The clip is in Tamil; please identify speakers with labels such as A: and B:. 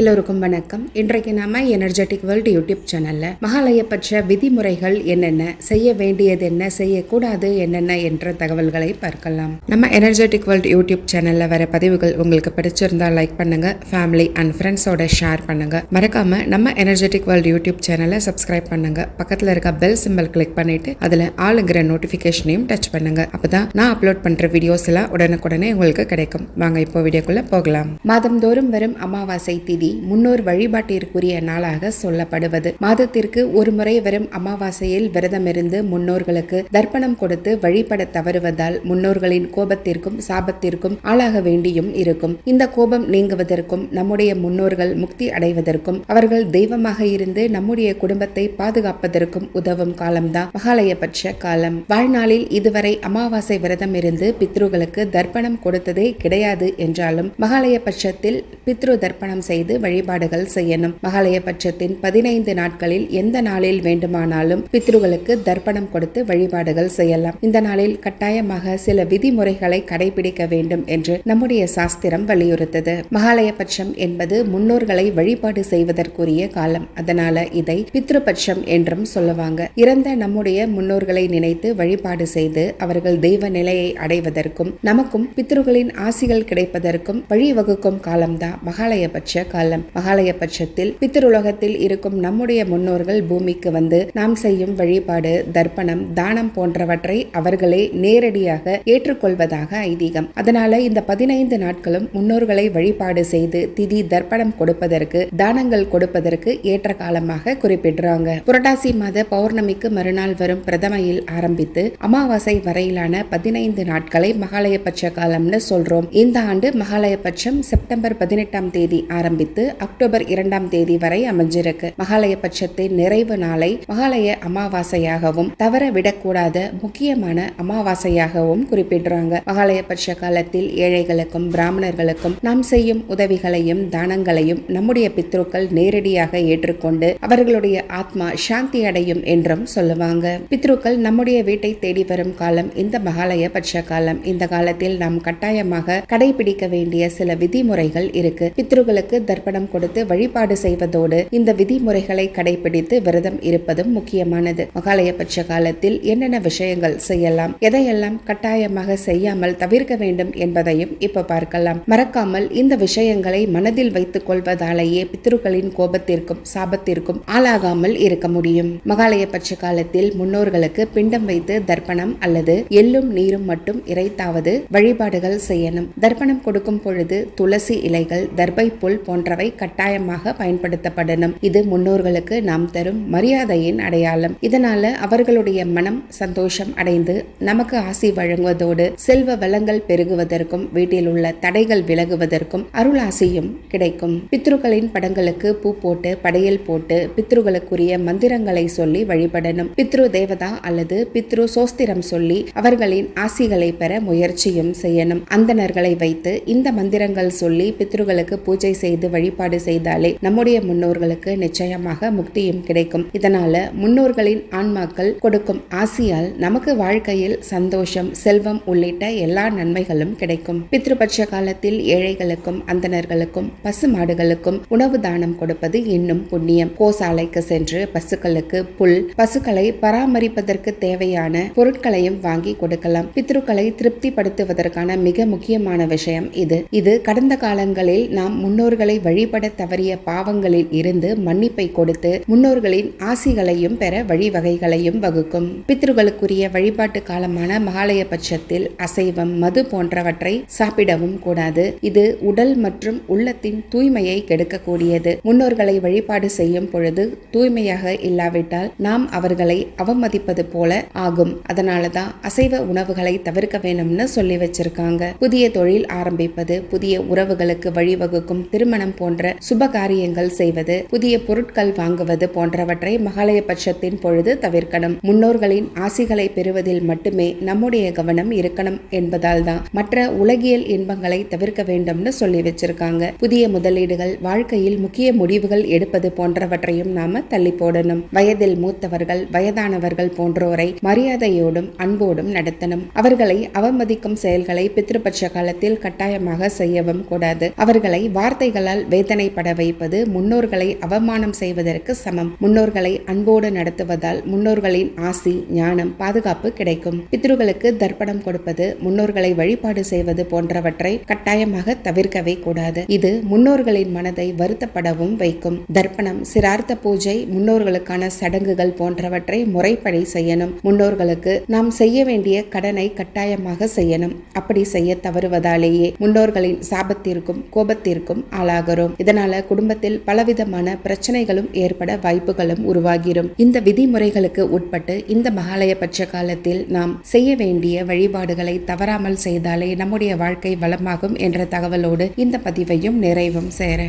A: எல்லோருக்கும் வணக்கம். இன்றைக்கு நாம எனர்ஜெட்டிக் வேர்ல்டு யூடியூப் சேனல்ல மகாலய பற்ற விதிமுறைகள் என்னென்ன செய்ய வேண்டியது என்ன செய்யக்கூடாது என்னென்ன என்ற தகவல்களை பார்க்கலாம். நம்ம எனர்ஜெட்டிக் வேர்ல்டு யூடியூப் சேனல்ல வர பதிவுகள் உங்களுக்கு பிடிச்சிருந்தா லைக் பண்ணுங்க ஃபேமிலி அண்ட் ஃப்ரெண்ட்ஸோட ஷேர் பண்ணுங்க. மறக்காம நம்ம எனர்ஜெட்டிக் வேர்ல்டு யூடியூப் சேனலை சப்ஸ்கிரைப் பண்ணுங்க. பக்கத்துல இருக்க பெல் சிம்பிள் கிளிக் பண்ணிட்டு அதுல ஆளுங்கிற நோட்டிபிகேஷனையும் டச் பண்ணுங்க. அப்பதான் நான் அப்லோட் பண்ற வீடியோஸ் எல்லாம் உடனுக்குடனே உங்களுக்கு கிடைக்கும். வாங்க இப்போ வீடியோக்குள்ள போகலாம். மாதந்தோறும் வரும் அமாவாசை திதி. முன்னோர் வழிபாட்டிற்குரிய நாளாக சொல்லப்படுவது. மாதத்திற்கு ஒரு முறை வரும் அமாவாசையில் விரதமிருந்து முன்னோர்களுக்கு தர்ப்பணம் கொடுத்து வழிபட தவறுவதால் முன்னோர்களின் கோபத்திற்கும் சாபத்திற்கும் ஆளாக வேண்டியும் இருக்கும். இந்த கோபம் நீங்குவதற்கும் நம்முடைய முன்னோர்கள் முக்தி அடைவதற்கும் அவர்கள் தெய்வமாக இருந்து நம்முடைய குடும்பத்தை பாதுகாப்பதற்கும் உதவும் காலம்தான் மகாலயபட்ச காலம். வாழ்நாளில் இதுவரை அமாவாசை விரதம் இருந்து பித்ருகளுக்கு தர்ப்பணம் கொடுத்ததே கிடையாது என்றாலும் மகாலயபட்சத்தில் பித்ரு தர்ப்பணம் செய்து வழிபாடுகள் செய்யணும். மகாலய பட்சத்தின் பதினைந்து நாட்களில் எந்த நாளில் வேண்டுமானாலும் பித்ருகளுக்கு தர்ப்பணம் கொடுத்து வழிபாடுகள் செய்யலாம். இந்த நாளில் கட்டாயமாக சில விதிமுறைகளை கடைபிடிக்க வேண்டும் என்று நம்முடைய சாஸ்திரம் வலியுறுத்தது. மகாலய பட்சம் என்பது முன்னோர்களை வழிபாடு செய்வதற்குரிய காலம். அதனால இதை பித்ருபட்சம் என்றும் சொல்லுவாங்க. இறந்த நம்முடைய முன்னோர்களை நினைத்து வழிபாடு செய்து அவர்கள் தெய்வ நிலையை அடைவதற்கும் நமக்கும் பித்ருகளின் ஆசிகள் கிடைப்பதற்கும் வழிவகுக்கும் காலம்தான் மகாலய பட்ச காலம். மகாலயபட்சத்தில் பித்திருலோகத்தில் இருக்கும் நம்முடைய முன்னோர்கள் பூமிக்கு வந்து நாம் செய்யும் வழிபாடு தர்ப்பணம் தானம் போன்றவற்றை அவர்களே நேரடியாக ஏற்றுக்கொள்வதாக ஐதீகம். அதனால இந்த பதினைந்து நாட்களும் முன்னோர்களை வழிபாடு செய்து திதி தர்ப்பணம் கொடுப்பதற்கு தானங்கள் கொடுப்பதற்கு ஏற்ற காலமாக குறிப்பிடுறாங்க. புரட்டாசி மாத பௌர்ணமிக்கு மறுநாள் வரும் பிரதமையில் ஆரம்பித்து அமாவாசை வரையிலான பதினைந்து நாட்களை மகாலயபட்ச காலம்னு சொல்றோம். இந்த ஆண்டு மகாலயபட்சம் செப்டம்பர் பதினெட்டாம் தேதி ஆரம்பித்து அக்டோபர் இரண்டாம் தேதி வரை அமைஞ்சிருக்கு. மகாலய பட்சத்தின் நிறைவு நாளை மகாலய அமாவாசையாகவும் தவற விடக்கூடாத முக்கியமான அமாவாசையாகவும் குறிப்பிடுறாங்க. மகாலயபட்ச காலத்தில் ஏழைகளுக்கும் பிராமணர்களுக்கும் நாம் செய்யும் உதவிகளையும் தானங்களையும் நம்முடைய பித்ருக்கள் நேரடியாக ஏற்றுக்கொண்டு அவர்களுடைய ஆத்மா சாந்தி அடையும் என்றும் சொல்லுவாங்க. பித்ருக்கள் நம்முடைய வீட்டை தேடி வரும் காலம் இந்த மகாலய பட்ச காலம். இந்த காலத்தில் நாம் கட்டாயமாக கடைபிடிக்க வேண்டிய சில விதிமுறைகள் இருக்கு. பித்ருகளுக்கு தர்ப்பணம் கொடுத்து வழிபாடு செய்வதோடு இந்த விதிமுறைகளை கடைபிடித்து விரதம் இருப்பதும் முக்கியமானது. மகாலய பட்ச காலத்தில் என்னென்ன விஷயங்கள் செய்யலாம் எதையெல்லாம் கட்டாயமாக செய்யாமல் தவிர்க்க வேண்டும் என்பதையும் இப்ப பார்க்கலாம். மறக்காமல் இந்த விஷயங்களை மனதில் வைத்துக் கொள்வதாலேயே பித்ருக்களின் கோபத்திற்கும் சாபத்திற்கும் ஆளாகாமல் இருக்க முடியும். மகாலய பட்ச காலத்தில் முன்னோர்களுக்கு பிண்டம் வைத்து தர்ப்பணம் அல்லது எள்ளும் நீரும் மட்டும் இறைத்தாவது வழிபாடுகள் செய்யணும். தர்ப்பணம் கொடுக்கும் பொழுது துளசி இலைகள் தர்பை புல் போன்றவை கட்டாயமாக பயன்படுத்தப்படணும். இது முன்னோர்களுக்கு நாம் தரும் மரியாதையின் அடையாளம். இதனால அவர்களுடைய மனம் சந்தோஷம் அடைந்து நமக்கு ஆசி வழங்குவதோடு செல்வ வளங்கள் பெருகுவதற்கும் வீட்டில் உள்ள தடைகள் விலகுவதற்கும் அருளாசியும் கிடைக்கும். பித்ருக்களின் படங்களுக்கு பூ போட்டு படையல் போட்டு பித்ருகளுக்குரிய மந்திரங்களை சொல்லி வழிபடணும். பித்ரு தேவதா அல்லது பித்ரு சோஸ்திரம் சொல்லி அவர்களின் ஆசிகளை பெற முயற்சியும் செய்யணும். அந்தணர்களை வைத்து இந்த மந்திரங்கள் சொல்லி பித்ருகளுக்கு பூஜை செய்து வழிபாடு செய்தாலே நம்முடைய முன்னோர்களுக்கு நிச்சயமாக முக்தியும் கிடைக்கும். இதனால முன்னோர்களின் ஆன்மாக்கள் கொடுக்கும் ஆசியால் நமக்கு வாழ்க்கையில் சந்தோஷம் செல்வம் உள்ளிட்ட எல்லா நன்மைகளும் கிடைக்கும். பித்ருபட்ச காலத்தில் ஏழைகளுக்கும் அந்தணர்களுக்கும் பசு மாடுகளுக்கும் உணவு தானம் கொடுப்பது இன்னும் புண்ணியம். கோசாலைக்கு சென்று பசுக்களுக்கு புல் பசுக்களை பராமரிப்பதற்கு தேவையான பொருட்களையும் வாங்கி கொடுக்கலாம். பித்ருக்களை திருப்திப்படுத்துவதற்கான மிக முக்கியமான விஷயம் இது. இது கடந்த காலங்களில் நாம் முன்னோர்களை வழிபட தவறிய பாவங்களில் இருந்து மன்னிப்பை கொடுத்து முன்னோர்களின் ஆசிகளையும் பெற வழிவகைகளையும் வகுக்கும். பித்ருகளுக்குரிய வழிபாட்டு காலமான மகாலய பட்சத்தில் அசைவம் மது போன்றவற்றை சாப்பிடவும் கூடாது. இது உடல் மற்றும் உள்ளத்தின் தூய்மையை கெடுக்கக்கூடியது. முன்னோர்களை வழிபாடு செய்யும் பொழுது தூய்மையாக இல்லாவிட்டால் நாம் அவர்களை அவமதிப்பது போல ஆகும். அதனாலதான் அசைவ உணவுகளை தவிர்க்க வேணும்னு சொல்லி வச்சிருக்காங்க. புதிய தொழில் ஆரம்பிப்பது புதிய உறவுகளுக்கு வழிவகுக்கும் திருமணம் போன்ற சுப காரியங்கள் செய்வது புதிய பொருட்கள் வாங்குவது போன்றவற்றை மகாலய பட்சத்தின் பொழுது தவிர்க்கணும். முன்னோர்களின் ஆசிகளை பெறுவதில் மட்டுமே நம்முடைய கவனம் இருக்கணும் என்பதால் தான் மற்ற உலகியல் இன்பங்களை தவிர்க்க வேண்டும்னு சொல்லி வச்சிருக்காங்க. புதிய முதலீடுகள் வாழ்க்கையில் முக்கிய முடிவுகள் எடுப்பது போன்றவற்றையும் நாம தள்ளி போடணும். வயதில் மூத்தவர்கள் வயதானவர்கள் போன்றோரை மரியாதையோடும் அன்போடும் நடத்தணும். அவர்களை அவமதிக்கும் செயல்களை பித்ருபட்ச காலத்தில் கட்டாயமாக செய்யவும் கூடாது. அவர்களை வார்த்தைகளால் வேதனைப்பட வைப்பது முன்னோர்களை அவமானம் செய்வதற்கு சமம். முன்னோர்களை அன்போடு நடத்துவதால் முன்னோர்களின் ஆசி ஞானம் பாதுகாப்பு கிடைக்கும். பித்ருக்களுக்கு தர்ப்பணம் கொடுப்பது முன்னோர்களை வழிபாடு செய்வது போன்றவற்றை கட்டாயமாக தவிர்க்கவே கூடாது. இது முன்னோர்களின் மனதை வருத்தப்படவும் வைக்கும். தர்ப்பணம் சிரார்த்த பூஜை முன்னோர்களுக்கான சடங்குகள் போன்றவற்றை முறைப்படி செய்யணும். முன்னோர்களுக்கு நாம் செய்ய வேண்டிய கடனை கட்டாயமாக செய்யணும். அப்படி செய்ய தவறுவதாலேயே முன்னோர்களின் சாபத்திற்கும் கோபத்திற்கும் ஆளாகிறோம். இதனால குடும்பத்தில் பலவிதமான பிரச்சனைகளும் ஏற்பட வாய்ப்புகளும் உருவாகிரும். இந்த விதிமுறைகளுக்கு உட்பட்டு இந்த மகாலயபட்ச காலத்தில் நாம் செய்ய வேண்டிய வழிபாடுகளை தவறாமல் செய்தாலே நம்முடைய வாழ்க்கை வளமாகும் என்ற தகவலோடு இந்த பதிவையும் நிறைவும் சேர